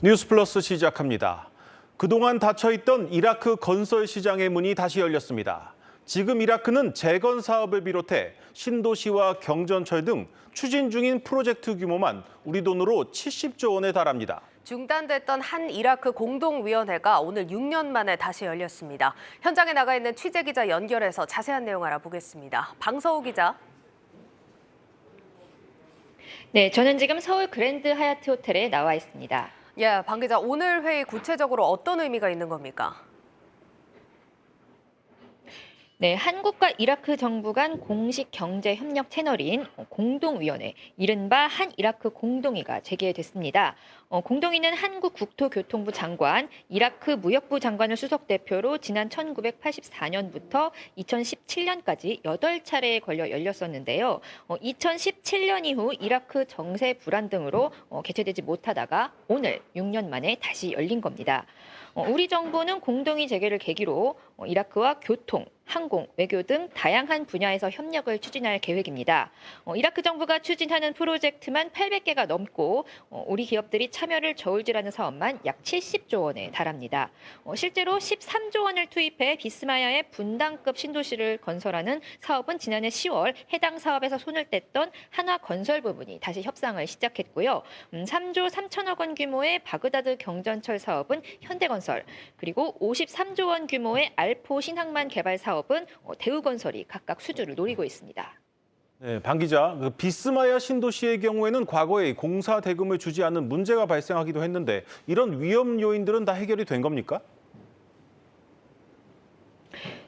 뉴스플러스 시작합니다. 그동안 닫혀있던 이라크 건설 시장의 문이 다시 열렸습니다. 지금 이라크는 재건 사업을 비롯해 신도시와 경전철 등 추진 중인 프로젝트 규모만 우리 돈으로 70조 원에 달합니다. 중단됐던 한 이라크 공동위원회가 오늘 6년 만에 다시 열렸습니다. 현장에 나가 있는 취재기자 연결해서 자세한 내용 알아보겠습니다. 방서우 기자. 네, 저는 지금 서울 그랜드 하얏트 호텔에 나와 있습니다. 예, 방 기자, 오늘 회의 구체적으로 어떤 의미가 있는 겁니까? 네, 한국과 이라크 정부 간 공식 경제 협력 채널인 공동위원회, 이른바 한 이라크 공동위가 재개됐습니다. 어, 공동위는 한국 국토교통부 장관, 이라크 무역부 장관을 수석 대표로 지난 1984년부터 2017년까지 8차례에 걸려 열렸었는데요. 어, 2017년 이후 이라크 정세 불안 등으로 어, 개최되지 못하다가 오늘 6년 만에 다시 열린 겁니다. 어, 우리 정부는 공동위 재개를 계기로 어, 이라크와 교통, 항공, 외교 등 다양한 분야에서 협력을 추진할 계획입니다. 어, 이라크 정부가 추진하는 프로젝트만 800개가 넘고 어, 우리 기업들이 참여를 저울질하는 사업만 약 70조 원에 달합니다. 어, 실제로 13조 원을 투입해 비스마야의 분당급 신도시를 건설하는 사업은 지난해 10월 해당 사업에서 손을 뗐던 한화 건설 부분이 다시 협상을 시작했고요. 음, 3조 3천억 원 규모의 바그다드 경전철 사업은 현대건설 그리고 53조 원 규모의 알포 신항만 개발 사업은 어, 대우건설이 각각 수주를 노리고 있습니다. 네, 방 기자, 그 비스마야 신도시의 경우에는 과거에 공사 대금을 주지 않는 문제가 발생하기도 했는데 이런 위험 요인들은 다 해결이 된 겁니까?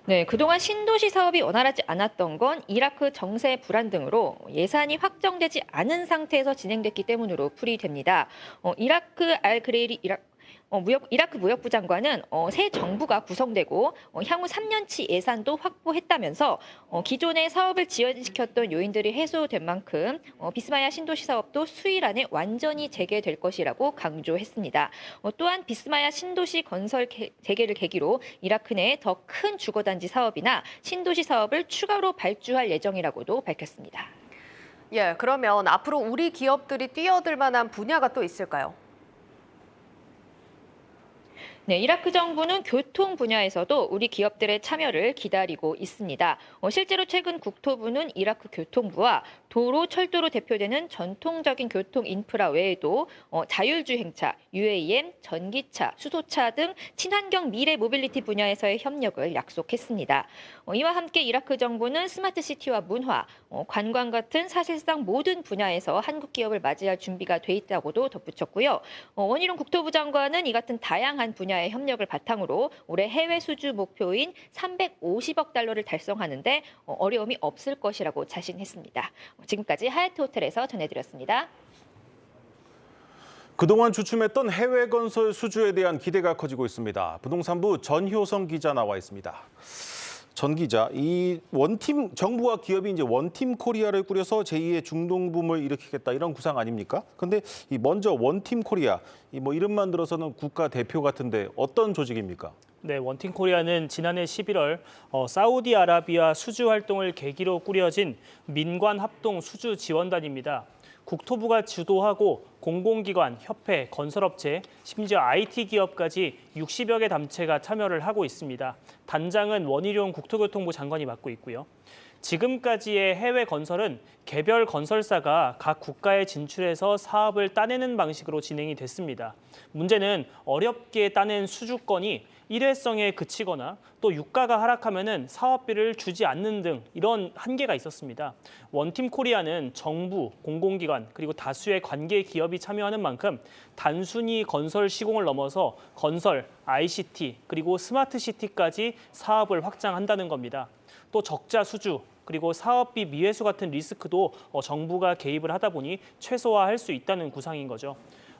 네, 그동안 신도시 사업이 원활하지 않았던 건 이라크 정세 불안 등으로 예산이 확정되지 않은 상태에서 진행됐기 때문으로 풀이됩니다. 어, 이라크 알 그레이리 이라 어, 무역, 이라크 무역부 장관은 어, 새 정부가 구성되고 어, 향후 3년치 예산도 확보했다면서 어, 기존의 사업을 지연시켰던 요인들이 해소된 만큼 어, 비스마야 신도시 사업도 수일 안에 완전히 재개될 것이라고 강조했습니다. 어, 또한 비스마야 신도시 건설 개- 재개를 계기로 이라크 내에 더 큰 주거단지 사업이나 신도시 사업을 추가로 발주할 예정이라고도 밝혔습니다. 예, 그러면 앞으로 우리 기업들이 뛰어들 만한 분야가 또 있을까요? 네, 이라크 정부는 교통 분야에서도 우리 기업들의 참여를 기다리고 있습니다. 어, 실제로 최근 국토부는 이라크 교통부와 도로, 철도로 대표되는 전통적인 교통 인프라 외에도 어, 자율주행차, UAM, 전기차, 수소차 등 친환경 미래 모빌리티 분야에서의 협력을 약속했습니다. 어, 이와 함께 이라크 정부는 스마트 시티와 문화, 어, 관광 같은 사실상 모든 분야에서 한국 기업을 맞이할 준비가 돼 있다고도 덧붙였고요. 어, 원희룡 국토부 장관은 이 같은 다양한 분야 의 협력을 바탕으로 올해 해외 수주 목표인 350억 달러를 달성하는데 어, 어려움이 없을 것이라고 자신했습니다. 어, 지금까지 하얏트 호텔에서 전해드렸습니다. 그동안 주춤했던 해외 건설 수주에 대한 기대가 커지고 있습니다. 부동산부 전효성 기자 나와 있습니다. 전 기자, 이 원팀 정부와 기업이 이제 원팀 코리아를 꾸려서 제2의 중동 붐을 일으키겠다 이런 구상 아닙니까? 근데 이 먼저 원팀 코리아 이 뭐 이름만 들어서는 국가 대표 같은데 어떤 조직입니까? 네, 원팀 코리아는 지난해 11월 어, 사우디아라비아 수주 활동을 계기로 꾸려진 민관 합동 수주 지원단입니다. 국토부가 주도하고 공공기관, 협회, 건설업체, 심지어 IT 기업까지 60여 개 단체가 참여를 하고 있습니다. 단장은 원희룡 국토교통부 장관이 맡고 있고요. 지금까지의 해외 건설은 개별 건설사가 각 국가에 진출해서 사업을 따내는 방식으로 진행이 됐습니다. 문제는 어렵게 따낸 수주권이 일회성에 그치거나 또 유가가 하락하면은 사업비를 주지 않는 등 이런 한계가 있었습니다. 원팀 코리아는 정부, 공공기관 그리고 다수의 관계 기업이 참여하는 만큼 단순히 건설 시공을 넘어서 건설, ICT 그리고 스마트 시티까지 사업을 확장한다는 겁니다. 또 적자 수주 그리고 사업비 미회수 같은 리스크도 어, 정부가 개입을 하다 보니 최소화할 수 있다는 구상인 거죠.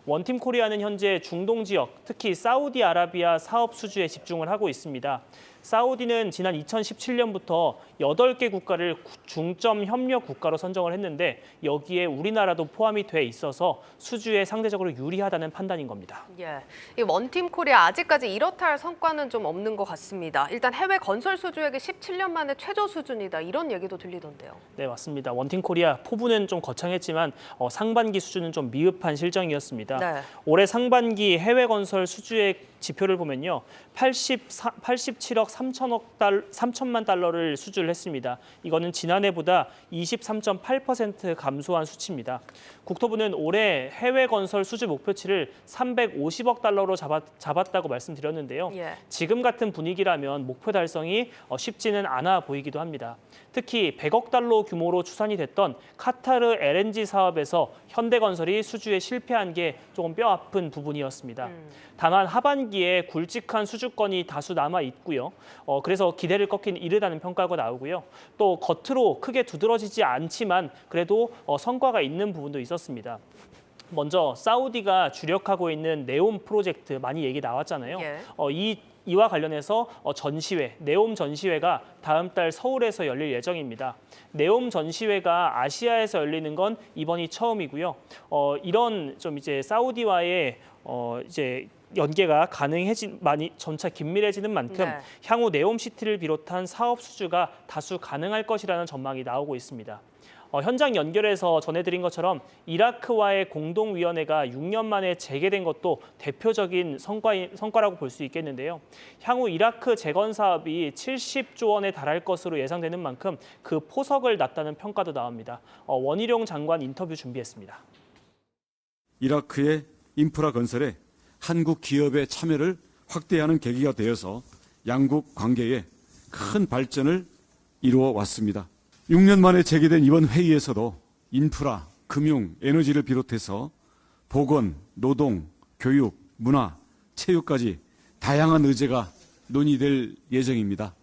원팀 코리아는 현재 중동 지역, 특히 사우디아라비아 사업 수주에 집중을 하고 있습니다. 사우디는 지난 2017년부터 8개 국가를 구- 중점 협력 국가로 선정을 했는데 여기에 우리나라도 포함이 돼 있어서 수주에 상대적으로 유리하다는 판단인 겁니다. 예, 이 원팀 코리아 아직까지 이렇다 할 성과는 좀 없는 것 같습니다. 일단 해외 건설 수주액이 17년 만에 최저 수준이다 이런 얘기도 들리던데요. 네, 맞습니다. 원팀 코리아 포부는 좀 거창했지만 어, 상반기 수준은 좀 미흡한 실정이었습니다. 네. 올해 상반기 해외 건설 수주액 지표를 보면요. 84, 87억 3천억 달 3천만 달러를 수주를 했습니다. 이거는 지난해보다 23.8% 감소한 수치입니다. 국토부는 올해 해외 건설 수주 목표치를 350억 달러로 잡았, 잡았다고 말씀드렸는데요. 예. 지금 같은 분위기라면 목표 달성이 어, 쉽지는 않아 보이기도 합니다. 특히 100억 달러 규모로 추산이 됐던 카타르 LNG 사업에서 현대건설이 수주에 실패한 게 조금 뼈 아픈 부분이었습니다. 음. 다만 하반기에 굵직한 수주권이 다수 남아 있고요. 어, 그래서 기대를 꺾긴 이르다는 평가가 나오고요. 또 겉으로 크게 두드러지지 않지만 그래도 어, 성과가 있는 부분도 있었습니다. 먼저 사우디가 주력하고 있는 네옴 프로젝트 많이 얘기 나왔잖아요. 예. 어, 이 이와 관련해서 어, 전시회, 네옴 전시회가 다음 달 서울에서 열릴 예정입니다. 네옴 전시회가 아시아에서 열리는 건 이번이 처음이고요. 어, 이런 좀 이제 사우디와의 어, 이제 연계가 가능해진 많이 점차 긴밀해지는 만큼 네. 향후 네옴시티를 비롯한 사업 수주가 다수 가능할 것이라는 전망이 나오고 있습니다. 어, 현장 연결해서 전해드린 것처럼 이라크와의 공동위원회가 6년 만에 재개된 것도 대표적인 성과, 성과라고 볼 수 있겠는데요. 향후 이라크 재건 사업이 70조 원에 달할 것으로 예상되는 만큼 그 포석을 놨다는 평가도 나옵니다. 어, 원희룡 장관 인터뷰 준비했습니다. 이라크의 인프라 건설에 한국 기업의 참여를 확대하는 계기가 되어서 양국 관계에 큰 발전을 이루어 왔습니다. 6년 만에 재개된 이번 회의에서도 인프라, 금융, 에너지를 비롯해서 보건, 노동, 교육, 문화, 체육까지 다양한 의제가 논의될 예정입니다.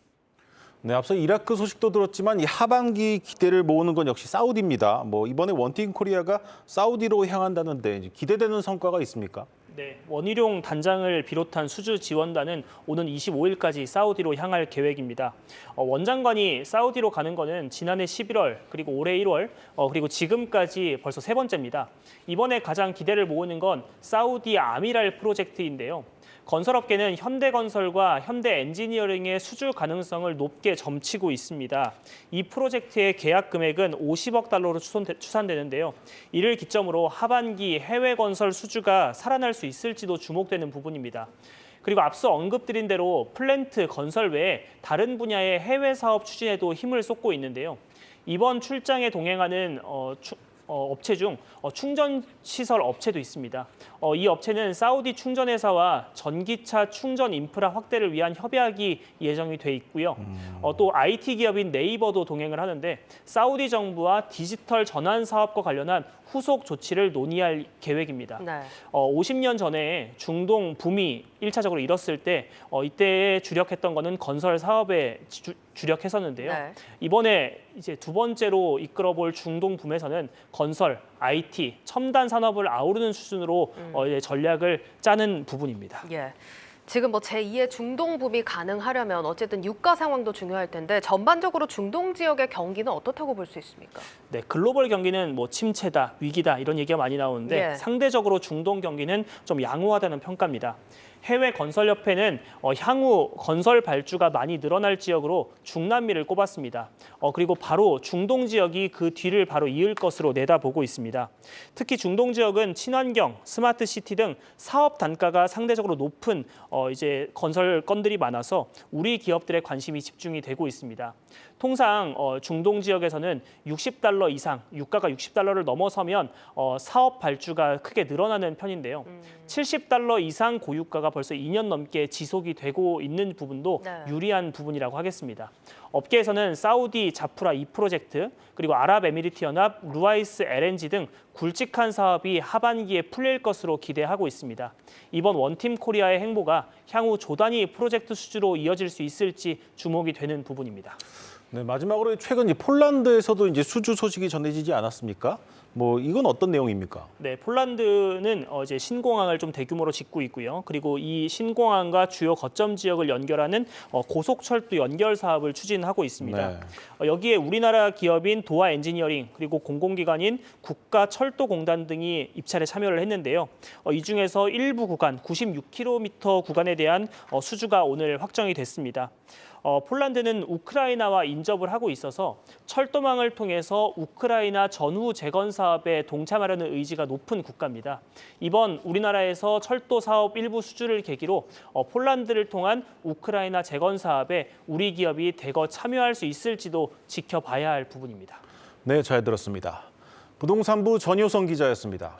네, 앞서 이라크 소식도 들었지만 이 하반기 기대를 모으는 건 역시 사우디입니다. 뭐 이번에 원팀 코리아가 사우디로 향한다는데 기대되는 성과가 있습니까? 네, 원희룡 단장을 비롯한 수주 지원단은 오는 25일까지 사우디로 향할 계획입니다. 어, 원장관이 사우디로 가는 거는 지난해 11월 그리고 올해 1월 어, 그리고 지금까지 벌써 세 번째입니다. 이번에 가장 기대를 모으는 건 사우디 아미랄 프로젝트인데요. 건설업계는 현대건설과 현대엔지니어링의 수주 가능성을 높게 점치고 있습니다. 이 프로젝트의 계약 금액은 50억 달러로 추산되- 추산되는데요. 이를 기점으로 하반기 해외 건설 수주가 살아날 수 있을지도 주목되는 부분입니다. 그리고 앞서 언급드린 대로 플랜트 건설 외에 다른 분야의 해외 사업 추진에도 힘을 쏟고 있는데요. 이번 출장에 동행하는 어, 추- 어, 업체 중 어, 충전 시설 업체도 있습니다. 어, 이 업체는 사우디 충전 회사와 전기차 충전 인프라 확대를 위한 협약이 예정이 돼 있고요. 어, 또 IT 기업인 네이버도 동행을 하는데 사우디 정부와 디지털 전환 사업과 관련한 후속 조치를 논의할 계획입니다. 네. 어, 50년 전에 중동 붐이 1차적으로 일었을 때 어, 이때 주력했던 거는 건설 사업에 주, 주력했었는데요. 네. 이번에 이제 두 번째로 이끌어볼 중동 붐에서는 건설, IT, 첨단 산업을 아우르는 수준으로 어, 이제 전략을 짜는 부분입니다. 예. 지금 뭐 제2의 중동 붐이 가능하려면 어쨌든 유가 상황도 중요할 텐데 전반적으로 중동 지역의 경기는 어떻다고 볼 수 있습니까? 네, 글로벌 경기는 뭐 침체다, 위기다 이런 얘기가 많이 나오는데 예. 상대적으로 중동 경기는 좀 양호하다는 평가입니다. 해외 건설협회는 어, 향후 건설 발주가 많이 늘어날 지역으로 중남미를 꼽았습니다. 어, 그리고 바로 중동 지역이 그 뒤를 바로 이을 것으로 내다보고 있습니다. 특히 중동 지역은 친환경, 스마트 시티 등 사업 단가가 상대적으로 높은 어, 이제 건설 건들이 많아서 우리 기업들의 관심이 집중이 되고 있습니다. 통상 어, 중동 지역에서는 60달러 이상, 유가가 60달러를 넘어서면 어, 사업 발주가 크게 늘어나는 편인데요. 70달러 이상 고유가가 벌써 2년 넘게 지속이 되고 있는 부분도 네. 유리한 부분이라고 하겠습니다. 업계에서는 사우디 자프라 2 프로젝트 그리고 아랍에미리트 연합 루아이스 LNG 등 굵직한 사업이 하반기에 풀릴 것으로 기대하고 있습니다. 이번 원팀 코리아의 행보가 향후 조단위 프로젝트 수주로 이어질 수 있을지 주목이 되는 부분입니다. 네, 마지막으로 최근 이 폴란드에서도 이제 수주 소식이 전해지지 않았습니까? 뭐 이건 어떤 내용입니까? 네, 폴란드는 어, 이제 신공항을 좀 대규모로 짓고 있고요. 그리고 이 신공항과 주요 거점 지역을 연결하는 어, 고속철도 연결 사업을 추진하고 있습니다. 네. 어, 여기에 우리나라 기업인 도하 엔지니어링 그리고 공공기관인 국가철도공단 등이 입찰에 참여를 했는데요. 어, 이 중에서 일부 구간 96km 구간에 대한 어, 수주가 오늘 확정이 됐습니다. 어, 폴란드는 우크라이나와 인접을 하고 있어서 철도망을 통해서 우크라이나 전후 재건 사업에 동참하려는 의지가 높은 국가입니다. 이번 우리나라에서 철도 사업 일부 수주를 계기로 어, 폴란드를 통한 우크라이나 재건 사업에 우리 기업이 대거 참여할 수 있을지도 지켜봐야 할 부분입니다. 네, 잘 들었습니다. 부동산부 전효성 기자였습니다.